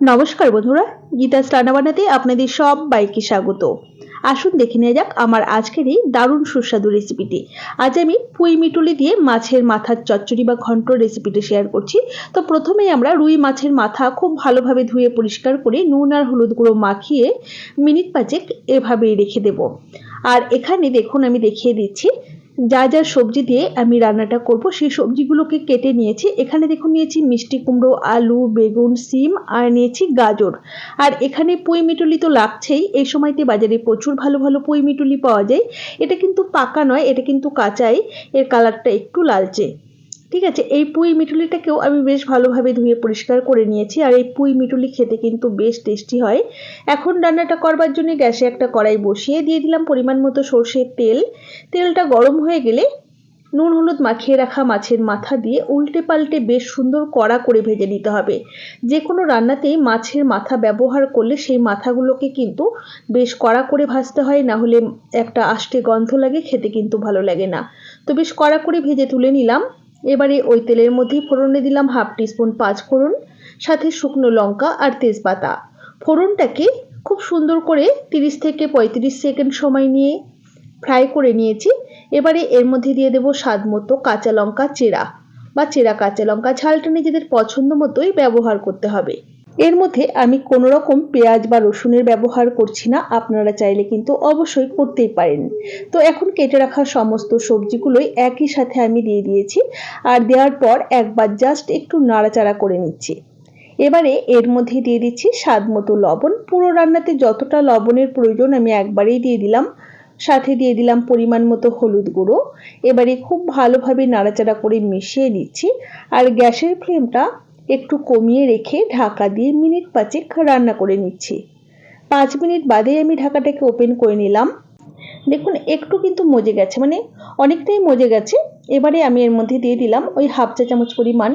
নমস্কার বন্ধুরা গীতা রান্না বানাতে আপনাদের সব বাইকে স্বাগত। আসুন দেখে নেওয়া যাক আমার আজকের এই দারুণ সুস্বাদু রেসিপিটি আজ আমি পুঁই মিটুলি দিয়ে মাছের মাথার চচ্চড়ি বা ঘন্ট রেসিপিটি শেয়ার করছি। তো প্রথমেই আমরা রুই মাছের মাথা খুব ভালোভাবে ধুয়ে পরিষ্কার করে নুন আর হলুদ গুঁড়ো মাখিয়ে মিনিট পাঁচেক এভাবেই রেখে দেব। আর এখানে দেখুন আমি দেখিয়ে দিচ্ছি যা যা সবজি দিয়ে আমি রান্নাটা করব, সেই সবজিগুলোকে কেটে নিয়েছি। এখানে দেখুন নিয়েছি মিষ্টি কুমড়ো, আলু, বেগুন, সিম আর নিয়েছি গাজর। আর এখানে পুঁই মিটুলি তো লাগছেই, এই সময়তে বাজারে প্রচুর ভালো ভালো পুঁই মিটুলি পাওয়া যায়। এটা কিন্তু পাকা নয়, এটা কিন্তু কাঁচাই, এর কালারটা একটু লালচে। ঠিক আছে, এই পুঁই মিটুলিটাকেও আমি বেশ ভালোভাবে ধুয়ে পরিষ্কার করে নিয়েছি, আর এই পুঁই মিটুলি খেতে কিন্তু বেশ টেস্টি হয়। এখন রান্নাটা করবার জন্য গ্যাসে একটা কড়াই বসিয়ে দিয়ে দিলাম পরিমাণ মতো সর্ষের তেল। তেলটা গরম হয়ে গেলে নুন হলুদ মাখিয়ে রাখা মাছের মাথা দিয়ে উল্টে পাল্টে বেশ সুন্দর কড়া করে ভেজে নিতে হবে। যে কোনো রান্নাতেই মাছের মাথা ব্যবহার করলে সেই মাথাগুলোকে কিন্তু বেশ কড়া করে ভাজতে হয়, না হলে একটা আষ্টে গন্ধ লাগে, খেতে কিন্তু ভালো লাগে না। তো বেশ কড়া করে ভেজে তুলে নিলাম। এবারে ওই তেলের মধ্যেই ফোড়নে দিলাম হাফ টিস্পুন পাঁচ ফোড়ন, সাথে শুকনো লঙ্কা আর তেজপাতা। ফোড়নটাকে খুব সুন্দর করে তিরিশ থেকে পঁয়ত্রিশ সেকেন্ড সময় নিয়ে ফ্রাই করে নিয়েছি। এবারে এর মধ্যে দিয়ে দেবো স্বাদ মতো কাঁচা লঙ্কা চেরা, বা চেরা কাঁচা লঙ্কা, ঝালটা নিজেদের পছন্দ মতোই ব্যবহার করতে হবে। এর মধ্যে আমি কোনো রকম পেঁয়াজ বা রসুনের ব্যবহার করছি না, আপনারা চাইলে কিন্তু অবশ্যই করতেই পারেন। তো এখন কেটে রাখা সমস্ত সবজিগুলোই একই সাথে আমি দিয়ে দিয়েছি, আর দেওয়ার পর একবার জাস্ট একটু নাড়াচাড়া করে নিচ্ছি। এবারে এর মধ্যে দিয়ে দিচ্ছি স্বাদ মতো লবণ। পুরো রান্নাতে যতটা লবণের প্রয়োজন আমি একবারেই দিয়ে দিলাম। সাথে দিয়ে দিলাম পরিমাণ মতো হলুদ গুঁড়ো। এবারে খুব ভালোভাবে নাড়াচাড়া করে মিশিয়ে দিচ্ছি। আর গ্যাসের ফ্লেমটা একটু কমিয়ে রেখে ঢাকা দিয়ে মিনিট পাঁচেক রান্না করে নিচ্ছি। পাঁচ মিনিট বাদেই আমি ঢাকাটাকে ওপেন করে নিলাম। দেখুন, একটু কিন্তু মজে গেছে মানে অনেকটাই মজে গেছে। এবারে আমি এর মধ্যে দিয়ে দিলাম ওই হাফ চা চামচ পরিমাণ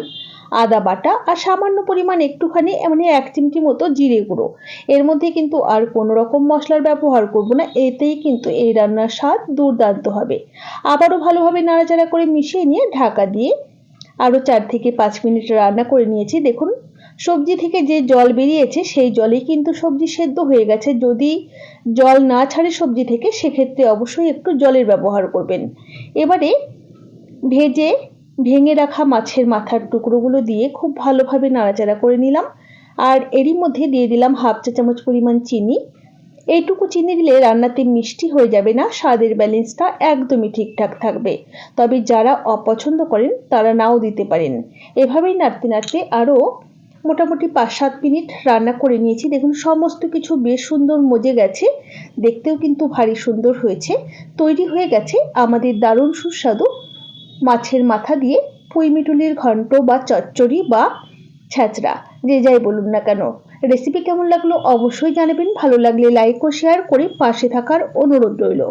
আদা বাটা আর সামান্য পরিমাণ একটুখানি মানে এক চিমটি মতো জিরে গুঁড়ো। এর মধ্যে কিন্তু আর কোনো রকম মশলার ব্যবহার করব না, এতেই কিন্তু এই রান্নার স্বাদ দুর্দান্ত হবে। আবারও ভালোভাবে নাড়াচাড়া করে মিশিয়ে নিয়ে ঢাকা দিয়ে আরও চার থেকে পাঁচ মিনিট রান্না করে নিয়েছি। দেখুন, সবজি থেকে যে জল বেরিয়েছে, সেই জলেই কিন্তু সবজি সেদ্ধ হয়ে গেছে। যদি জল না ছাড়ে সবজি থেকে, সেক্ষেত্রে অবশ্যই একটু জলের ব্যবহার করবেন। এবারে ভেজে ভেঙে রাখা মাছের মাথার টুকরোগুলো দিয়ে খুব ভালোভাবে নাড়াচাড়া করে নিলাম। আর এরই মধ্যে দিয়ে দিলাম হাফ চা চামচ পরিমাণ চিনি। এইটুকু চিনি দিলে রান্নাতে মিষ্টি হয়ে যাবে না, স্বাদের ব্যালেন্সটা একদমই ঠিকঠাক থাকবে। তবে যারা অপছন্দ করেন, তারা নাও দিতে পারেন। এভাবেই নাড়তে নাড়তে আরও মোটামুটি পাঁচ সাত মিনিট রান্না করে নিয়েছি। দেখুন, সমস্ত কিছু বেশ সুন্দর মজে গেছে। দেখতেও কিন্তু ভারী সুন্দর হয়েছে। তৈরি হয়ে গেছে আমাদের দারুণ সুস্বাদু মাছের মাথা দিয়ে পুঁইমিটুলির ঘন্ট বা চচ্চড়ি বা ছ্যাঁচড়া যে যাই বলুন না কেন। রেসিপি কেমন লাগল অবশ্যই জানাবেন, ভালো লাগলে লাইক ও শেয়ার করে পাশে থাকার অনুরোধ রইল।